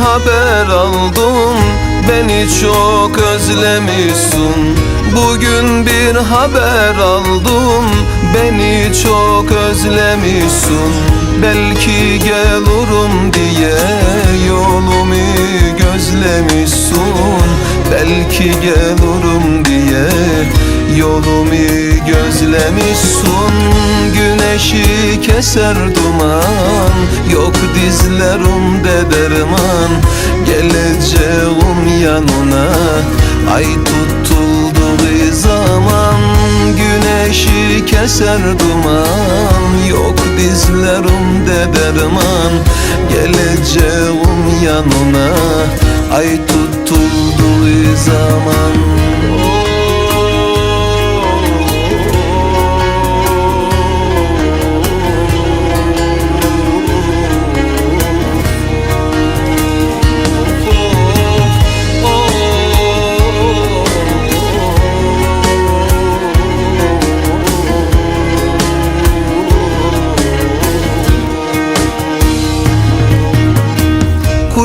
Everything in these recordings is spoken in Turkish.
haber aldım Beni çok özlemişsin. Bugün bir haber aldım Beni çok özlemişsin. Belki gelirim diye yolumu gözlemişsin. Belki gelirim diye yolumu gözlemişsin. Güneşi keser duman Yok dizlerimde derman Geleceğim yanına. Ay tutulduğu zaman Güneşi keser duman. Yok dizlerimde derman Geleceğim yanına. Ay tutulduğu zaman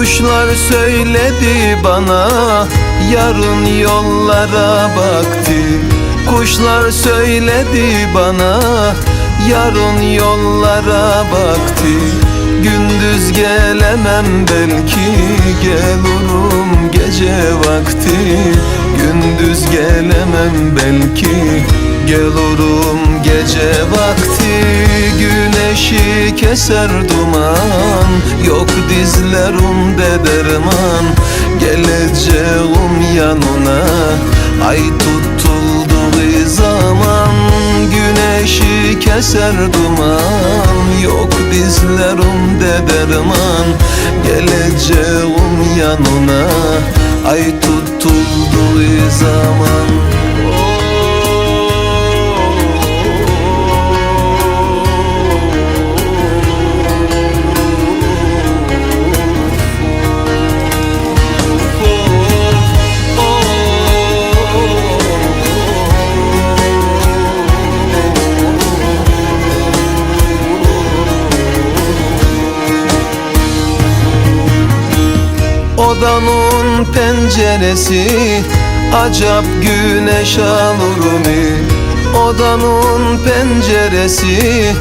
Kuşlar söyledi bana Yarın yollara baktı. Kuşlar söyledi bana Yarın yollara baktı. Gündüz gelemem belki Gelirim gece vakti. Gündüz gelemem belki Gelirim gece vakti Güneşi keser duman. Yok dizlerimde derman Geleceğim yanına. Ay tutulduğu zaman Güneşi keser duman. Yok dizlerimde derman Geleceğim yanına. Ay tutulduğu Odanın penceresi Acap güneş alır mı? Odanın penceresi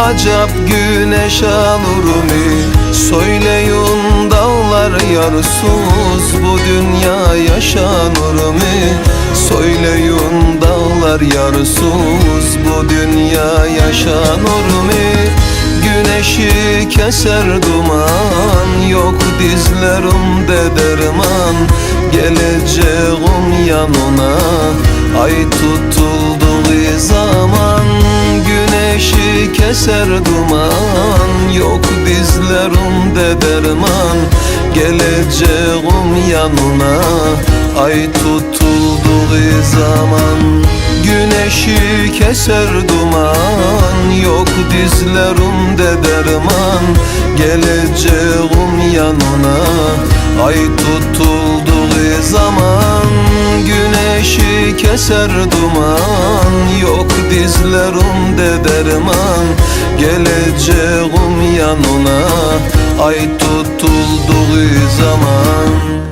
Acap güneş alır mı? Söyleyin dağlar yarsız Bu dünya yaşanır mı? Söyleyin dağlar yarsız Bu dünya yaşanır mı? Güneşi keser duman Yok dizlerimde derman Geleceğim yanına. Ay tutulduğu zaman Güneşi keser duman. Yok dizlerimde derman Geleceğim yanına. Ay tutulduğu zaman Güneşi keser duman. Yok dizlerimde Geleceğim yanına. Ay tutulduğu zaman Güneşi keser duman. Yok dizlerimde derman. Geleceğim yanına. Ay tutulduğu zaman